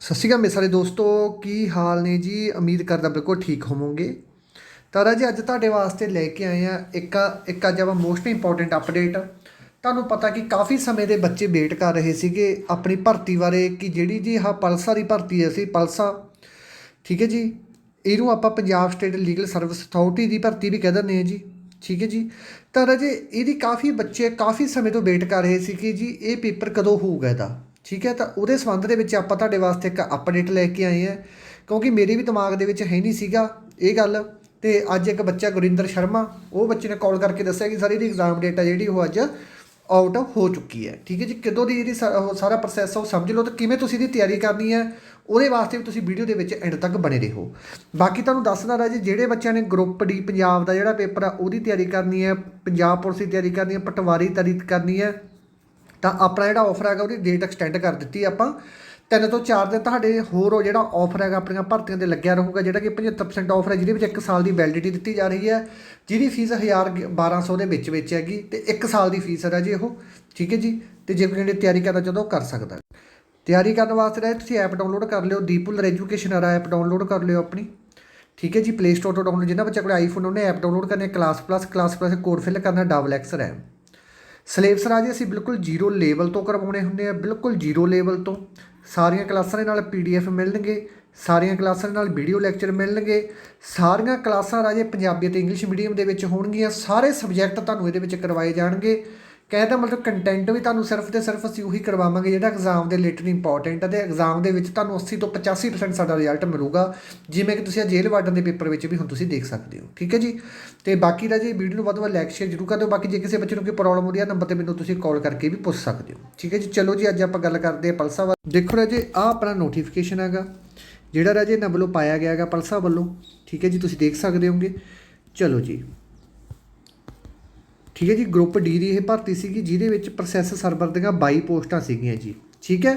ਸਤਿ ਸ਼੍ਰੀ ਅਕਾਲ ਮੇਰੇ ਸਾਰੇ ਦੋਸਤੋ, ਕੀ ਹਾਲ ਨੇ ਜੀ? ਉਮੀਦ ਕਰਦਾ ਬਿਲਕੁਲ ਠੀਕ ਹੋਵੋਗੇ। ਤਾਂ ਰਾਜੇ ਅੱਜ ਤੁਹਾਡੇ ਵਾਸਤੇ ਲੈ ਕੇ ਆਏ ਆ ਇੱਕ ਇੱਕ ਅੱਜ ਆਪਾਂ ਮੋਸਟ ਇੰਪੋਰਟੈਂਟ ਅਪਡੇਟ ਤੁਹਾਨੂੰ ਪਤਾ ਕਿ ਕਾਫੀ ਸਮੇਂ ਦੇ ਬੱਚੇ ਵੇਟ ਕਰ ਰਹੇ ਸੀਗੇ ਆਪਣੀ ਭਰਤੀ ਬਾਰੇ ਕਿ ਜਿਹੜੀ ਜੀ ਆਹ ਪਲਸਾ ਦੀ ਭਰਤੀ ਹੈ ਸੀ ਪਲਸਾ ਠੀਕ ਹੈ ਜੀ? ਇਹਨੂੰ ਆਪਾਂ Punjab state legal service authority ਦੀ ਭਰਤੀ ਵੀ ਕਹਿ ਦਿੰਦੇ ਹਾਂ ਜੀ। ਠੀਕ ਹੈ ਜੀ? ਤਾਂ ਰਾਜੇ ਇਹਦੀ ਕਾਫੀ ਬੱਚੇ ਕਾਫੀ ਸਮੇਂ ਤੋਂ ਵੇਟ ਕਰ ਰਹੇ ਸੀ ਕਿ ਜੀ। ਇਹ ਪੇਪਰ ਕਦੋਂ ਹੋਊਗਾ ਇਹਦਾ? ਠੀਕ ਹੈ, ਤਾਂ ਉਹਦੇ ਸੰਬੰਧ ਦੇ ਵਿੱਚ ਆਪਾਂ ਤੁਹਾਡੇ ਵਾਸਤੇ ਇੱਕ ਅਪਡੇਟ ਲੈ ਕੇ ਆਏ ਹਾਂ। ਕਿਉਂਕਿ ਮੇਰੇ ਵੀ ਦਿਮਾਗ ਦੇ ਵਿੱਚ ਹੈ ਨਹੀਂ ਸੀਗਾ ਇਹ ਗੱਲ। ਤੇ ਅੱਜ ਇੱਕ ਬੱਚਾ ਗੁਰਿੰਦਰ ਸ਼ਰਮਾ, ਉਹ ਬੱਚੇ ਨੇ ਕਾਲ ਕਰਕੇ ਦੱਸਿਆ ਕਿ ਸਰ ਇਹਦੀ ਐਗਜ਼ਾਮ ਡੇਟ ਆ ਜਿਹੜੀ ਉਹ ਅੱਜ ਆਊਟ ਹੋ ਚੁੱਕੀ ਹੈ। ਠੀਕ ਹੈ ਜੀ, ਕਦੋਂ ਦੀ ਜਿਹੜੀ ਸਾਰਾ ਪ੍ਰੋਸੈਸ ਆ ਉਹ ਸਮਝ ਲਓ, ਤੇ ਕਿਵੇਂ ਤੁਸੀਂ ਇਹਦੀ ਤਿਆਰੀ ਕਰਨੀ ਹੈ, ਉਹਦੇ ਵਾਸਤੇ ਵੀ ਤੁਸੀਂ ਵੀਡੀਓ ਦੇ ਵਿੱਚ ਐਂਡ ਤੱਕ ਬਣੇ ਰਹੋ। ਬਾਕੀ ਤੁਹਾਨੂੰ ਦੱਸਦਾ ਰਹਾ ਜੀ, ਜਿਹੜੇ ਬੱਚਿਆਂ ਨੇ ਗਰੁੱਪ ਡੀ ਪੰਜਾਬ ਦਾ ਜਿਹੜਾ ਪੇਪਰ ਆ, ਉਹਦੀ ਤਿਆਰੀ ਕਰਨੀ ਹੈ, ਪੰਜਾਬ ਪੁਲਿਸ ਦੀ ਤਿਆਰੀ ਕਰਨੀ ਹੈ, ਪਟਵਾਰੀ ਤਿਆਰੀ ਕਰਨੀ ਹੈ। ਤਾਂ ਆਪਣਾ ਜਿਹੜਾ ਆਫਰ ਹੈਗਾ ਉਹਦੀ ਡੇਟ ਐਕਸਟੈਂਡ ਕਰ ਦਿੱਤੀ ਆਪਾਂ। ਤਿੰਨ ਤੋਂ ਚਾਰ ਦਿਨ ਤੁਹਾਡੇ ਹੋਰ ਉਹ ਜਿਹੜਾ ਆਫਰ ਹੈਗਾ ਆਪਣੀਆਂ ਭਰਤੀਆਂ ਦੇ ਲੱਗਿਆ ਰਹੂਗਾ, ਜਿਹੜਾ ਕਿ 75% ਆਫਰ ਹੈ, ਜਿਹਦੇ ਵਿੱਚ 1 ਸਾਲ ਦੀ ਵੈਲਿਡਿਟੀ ਦਿੱਤੀ ਜਾ ਰਹੀ ਹੈ, ਜਿਹਦੀ ਫੀਸ 1000 1200 ਦੇ ਵਿੱਚ ਵਿੱਚ ਹੈਗੀ ਤੇ 1 ਸਾਲ ਦੀ ਫੀਸ ਹੈ ਜੀ ਉਹ, ਠੀਕ ਹੈ ਜੀ? ਤੇ ਜੇ ਕੋਈ ਨੇ ਤਿਆਰੀ ਕਰਨਾ ਚਾਹੁੰਦਾ ਉਹ ਕਰ ਸਕਦਾ। ਤਿਆਰੀ ਕਰਨ ਵਾਸਤੇ ਰਾਜ ਤੁਸੀਂ ਐਪ ਡਾਊਨਲੋਡ ਕਰ ਲਿਓ ਦੀਪੁਲਰ ਐਜੂਕੇਸ਼ਨ ਵਾਲਾ ਐਪ ਡਾਊਨਲੋਡ ਕਰ ਲਿਓ ਆਪਣੀ, ਠੀਕ ਹੈ ਜੀ? ਪਲੇ ਸਟੋਰ ਤੋਂ ਡਾਊਨਲੋਡ ਜਿਨ੍ਹਾਂ ਬੱਚਾ ਕੋਲ ਆਈਫੋਨ ਉਹਨੇ ਐਪ ਡਾਊਨਲੋਡ ਕਰਨੀ class plus class plus code fill ਕਰਨਾ ਡਬਲ ਐਕਸ ਰੈਮ ਸਿਲੇਬਸ ਰਾਜੇ ਅਸੀਂ ਬਿਲਕੁਲ ਜ਼ੀਰੋ ਲੈਵਲ ਤੋਂ ਕਰਵਾਉਣੇ ਹੁੰਦੇ ਆ, ਬਿਲਕੁਲ ਜ਼ੀਰੋ ਲੈਵਲ ਤੋਂ। ਸਾਰੀਆਂ ਕਲਾਸਾਂ ਦੇ ਨਾਲ ਪੀਡੀਐਫ ਮਿਲਣਗੇ, ਸਾਰੀਆਂ ਕਲਾਸਾਂ ਦੇ ਨਾਲ ਵੀਡੀਓ ਲੈਕਚਰ ਮਿਲਣਗੇ, ਸਾਰੀਆਂ ਕਲਾਸਾਂ ਰਾਜੇ ਪੰਜਾਬੀ ਅਤੇ ਇੰਗਲਿਸ਼ ਮੀਡੀਅਮ ਦੇ ਵਿੱਚ ਹੋਣਗੀਆਂ, ਸਾਰੇ ਸਬਜੈਕਟ ਤੁਹਾਨੂੰ ਇਹਦੇ ਵਿੱਚ ਕਰਵਾਏ ਜਾਣਗੇ। ਕਹਿਣ ਦਾ ਮਤਲਬ ਕੰਟੈਂਟ ਵੀ ਤੁਹਾਨੂੰ ਸਿਰਫ ਤੇ ਸਿਰਫ ਅਸੀਂ ਉਹੀ ਕਰਵਾਵਾਂਗੇ ਜਿਹੜਾ ਐਗਜ਼ਾਮ ਦੇ ਰਿਲੇਟਡ ਇੰਪੋਰਟੈਂਟ ਹੈ ਤੇ ਐਗਜ਼ਾਮ ਦੇ ਵਿੱਚ ਤੁਹਾਨੂੰ 80 ਤੋਂ 85% ਸਾਡਾ ਰਿਜ਼ਲਟ ਮਿਲੂਗਾ, ਜਿਵੇਂ ਕਿ ਤੁਸੀਂ ਆ ਜੇਲ੍ਹ ਵਾਰਡਨ ਦੇ ਪੇਪਰ ਵਿੱਚ ਵੀ ਹੁਣ ਤੁਸੀਂ ਦੇਖ ਸਕਦੇ ਹੋ, ਠੀਕ ਹੈ ਜੀ? ਤੇ ਬਾਕੀ ਦਾ ਜੀ ਵੀਡੀਓ ਨੂੰ ਵੱਧ ਤੋਂ ਵੱਧ ਲਾਈਕ ਸ਼ੇਅਰ ਜ਼ਰੂਰ ਕਰ ਦਿਓ, ਬਾਕੀ ਜੇ ਕਿਸੇ ਬੱਚੇ ਨੂੰ ਕੋਈ ਪ੍ਰੋਬਲਮ ਹੋ ਰਹੀ ਹੈ ਨੰਬਰ ਤੇ ਮੈਨੂੰ ਤੁਸੀਂ ਕਾਲ ਕਰਕੇ ਵੀ ਪੁੱਛ ਸਕਦੇ ਹੋ, ਠੀਕ ਹੈ ਜੀ? ਚਲੋ ਜੀ, ਅੱਜ ਆਪਾਂ ਗੱਲ ਕਰਦੇ ਹਾਂ ਪਲਸਾ ਵੱਲ। ਦੇਖੋ ਰਾਜੇ ਆ ਆਪਣਾ ਨੋਟੀਫਿਕੇਸ਼ਨ ਹੈਗਾ, ਜਿਹੜਾ ਰਾਜੇ ਇਹਨਾਂ ਵੱਲੋਂ ਪਾਇਆ ਗਿਆ ਹੈਗਾ ਪਲਸਾ ਵੱਲੋਂ, ਠੀਕ ਹੈ ਜੀ? ਤੁਸੀਂ ਦੇਖ ਸਕਦੇ ਹੋਗੇ। ਚਲੋ ਜੀ ਠੀਕ ਹੈ ਜੀ ਗਰੁੱਪ ਡੀ ਦੀ ਇਹ ਭਰਤੀ ਸੀਗੀ, ਜਿਹਦੇ ਵਿੱਚ ਪ੍ਰੋਸੈਸ ਸਰਵਰ ਦੀਆਂ 22 ਪੋਸਟਾਂ ਸੀਗੀਆਂ ਜੀ, ਠੀਕ ਹੈ?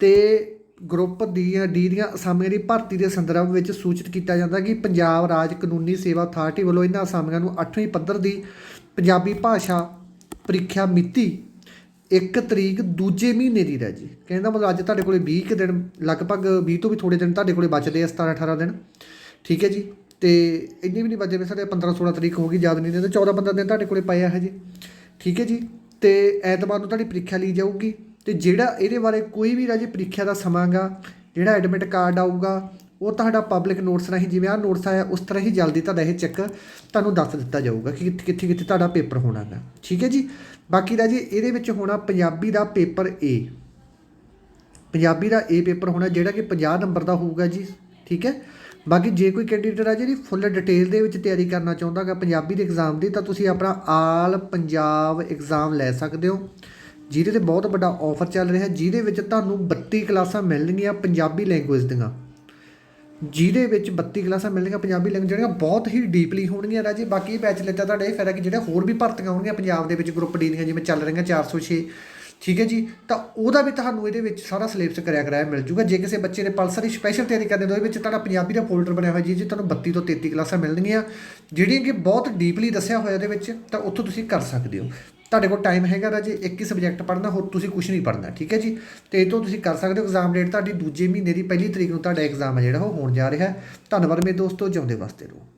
ਤੇ ਗਰੁੱਪ ਦੀਆਂ ਡੀ ਦੀਆਂ ਅਸਾਮੀਆਂ ਦੀ ਭਰਤੀ ਦੇ ਸੰਦਰਭ ਵਿੱਚ ਸੂਚਿਤ ਕੀਤਾ ਜਾਂਦਾ ਕਿ ਪੰਜਾਬ ਰਾਜ ਕਾਨੂੰਨੀ ਸੇਵਾ ਅਥਾਰਟੀ ਵੱਲੋਂ ਇਹਨਾਂ ਅਸਾਮੀਆਂ ਨੂੰ 8ਵੀਂ ਪੱਧਰ ਦੀ ਪੰਜਾਬੀ ਭਾਸ਼ਾ ਪ੍ਰੀਖਿਆ ਮਿਤੀ 1 ਤਰੀਕ ਦੂਜੇ ਮਹੀਨੇ ਦੀ ਰਹਿ ਜੀ। ਕਹਿੰਦਾ ਮਤਲਬ ਅੱਜ ਤੁਹਾਡੇ ਕੋਲੇ 20 ਕੁ ਦਿਨ, ਲਗਭਗ 20 ਤੋਂ ਵੀ ਥੋੜੇ ਦਿਨ ਤੁਹਾਡੇ ਕੋਲੇ ਬਚਦੇ ਆ 17 18 ਦਿਨ, ਠੀਕ ਹੈ ਜੀ? ਅਤੇ ਇੰਨੀ ਵੀ ਨਹੀਂ ਬਚੇ ਵੇ ਸਾਡੇ 15 16 ਤਰੀਕ ਹੋ ਗਈ, ਯਾਦ ਨਹੀਂ ਤੇ 14 15 ਦਿਨ ਤੁਹਾਡੇ ਕੋਲੇ ਪਏ ਆ ਹਜੇ। ਠੀਕ ਹੈ ਜੀ? ਅਤੇ ਐਤਵਾਰ ਨੂੰ ਤੁਹਾਡੀ ਪ੍ਰੀਖਿਆ ਲਈ ਜਾਊਗੀ। ਅਤੇ ਜਿਹੜਾ ਇਹਦੇ ਬਾਰੇ ਕੋਈ ਵੀ ਰਾਜੇ ਪ੍ਰੀਖਿਆ ਦਾ ਸਮਾਂਗਾ ਜਿਹੜਾ ਐਡਮਿਟ ਕਾਰਡ ਆਊਗਾ, ਉਹ ਤੁਹਾਡਾ ਪਬਲਿਕ ਨੋਟਸ ਰਾਹੀਂ, ਜਿਵੇਂ ਆਹ ਨੋਟਸ ਆਇਆ, ਉਸ ਤਰ੍ਹਾਂ ਹੀ ਜਲਦੀ ਤੁਹਾਡਾ ਇਹ ਚੈੱਕ ਤੁਹਾਨੂੰ ਦੱਸ ਦਿੱਤਾ ਜਾਊਗਾ ਕਿ ਕਿੱਥੇ ਕਿੱਥੇ ਕਿੱਥੇ ਤੁਹਾਡਾ ਪੇਪਰ ਹੋਣਾ ਹੈ ਠੀਕ ਹੈ ਜੀ? ਬਾਕੀ ਰਾਜੇ, ਇਹਦੇ ਵਿੱਚ ਹੋਣਾ ਪੰਜਾਬੀ ਦਾ ਪੇਪਰ ਏ ਪੰਜਾਬੀ ਦਾ ਏ ਪੇਪਰ ਹੋਣਾ, ਜਿਹੜਾ ਕਿ 50 ਨੰਬਰ ਦਾ ਹੋਊਗਾ ਜੀ। ਠੀਕ ਹੈ? ਬਾਕੀ ਜੇ ਕੋਈ ਕੈਂਡੀਡੇਟ ਆ ਜਿਹੜੀ ਫੁੱਲ ਡਿਟੇਲ ਦੇ ਵਿੱਚ ਤਿਆਰੀ ਕਰਨਾ ਚਾਹੁੰਦਾ ਹੈ ਪੰਜਾਬੀ ਦੇ ਐਗਜ਼ਾਮ ਦੀ, ਤਾਂ ਤੁਸੀਂ ਆਪਣਾ ਆਲ ਪੰਜਾਬ ਐਗਜ਼ਾਮ ਲੈ ਸਕਦੇ ਹੋ। ਜਿਹਦੇ ਤੇ ਬਹੁਤ ਵੱਡਾ ਆਫਰ ਚੱਲ ਰਿਹਾ, ਜਿਹਦੇ ਵਿੱਚ ਤੁਹਾਨੂੰ 32 ਕਲਾਸਾਂ ਮਿਲਣਗੀਆਂ ਪੰਜਾਬੀ ਲੈਂਗੁਏਜ ਦੀਆਂ। ਜਿਹਦੇ ਵਿੱਚ 32 ਕਲਾਸਾਂ ਮਿਲਣਗੀਆਂ ਪੰਜਾਬੀ ਲੈਂਗੁਏਜ ਜਿਹੜੀਆਂ ਬਹੁਤ ਹੀ ਡੀਪਲੀ ਹੋਣਗੀਆਂ ਰਾਜੇ। ਬਾਕੀ ਇਹ ਬੈਚ ਲੈਤਾ ਤੁਹਾਡਾ, ਇਹ ਫਾਇਦਾ ਕਿ ਜਿਹੜੇ ਹੋਰ ਵੀ ਭਰਤੀਆਂ ਹੋਣਗੀਆਂ ਪੰਜਾਬ ਦੇ ਵਿੱਚ ਗਰੁੱਪ ਡੀ ਦੀਆਂ, ਜਿਵੇਂ ਚੱਲ ਰਹੀਆਂ 406 ਠੀਕ ਹੈ ਜੀ? ਤਾਂ ਉਹਦਾ ਵੀ ਤੁਹਾਨੂੰ ਇਹਦੇ ਵਿੱਚ ਸਾਰਾ ਸਿਲੇਬਸ ਕਰਿਆ ਕਰਾਇਆ ਮਿਲ ਜੂਗਾ। ਜੇ ਕਿਸੇ ਬੱਚੇ ਨੇ ਪਲਸਰ ਦੀ ਸਪੈਸ਼ਲ ਤਿਆਰੀ ਕਰਦੇ ਕਰਨੀ ਉਹਦੇ ਵਿੱਚ ਤੁਹਾਡਾ ਪੰਜਾਬੀ ਦਾ ਫੋਲਡਰ ਬਣਿਆ ਹੋਇਆ ਜੀ ਜੀ ਤੁਹਾਨੂੰ 32 ਤੋਂ 33 ਕਲਾਸਾਂ ਮਿਲਣਗੀਆਂ, ਜਿਹੜੀਆਂ ਕਿ ਬਹੁਤ ਡੀਪਲੀ ਦੱਸਿਆ ਹੋਇਆ ਉਹਦੇ ਵਿੱਚ, ਤਾਂ ਉੱਥੋਂ ਤੁਸੀਂ ਕਰ ਸਕਦੇ ਹੋ। ਤੁਹਾਡੇ ਕੋਲ ਟਾਈਮ ਹੈਗਾ ਰਾਜੇ, ਇੱਕ ਹੀ ਸਬਜੈਕਟ ਪੜ੍ਹਨਾ, ਹੋਰ ਤੁਸੀਂ ਕੁਝ ਨਹੀਂ ਪੜ੍ਹਨਾ, ਠੀਕ ਹੈ ਜੀ? ਤੇ ਇਹ ਤੋਂ ਤੁਸੀਂ ਕਰ ਸਕਦੇ ਹੋ ਐਗਜ਼ਾਮ ਡੇਟ ਤੁਹਾਡੀ ਦੂਜੇ ਮਹੀਨੇ ਦੀ ਪਹਿਲੀ ਤਰੀਕ ਨੂੰ ਤੁਹਾਡਾ ਐਗਜ਼ਾਮ ਹੈ ਜਿਹੜਾ, ਉਹ ਹੋਣ ਜਾ ਰਿਹਾ। ਧੰਨਵਾਦ ਮੇਰੇ ਦੋਸਤੋ, ਜਿਉਂਦੇ ਵਾਸਤੇ ਰਹੋ।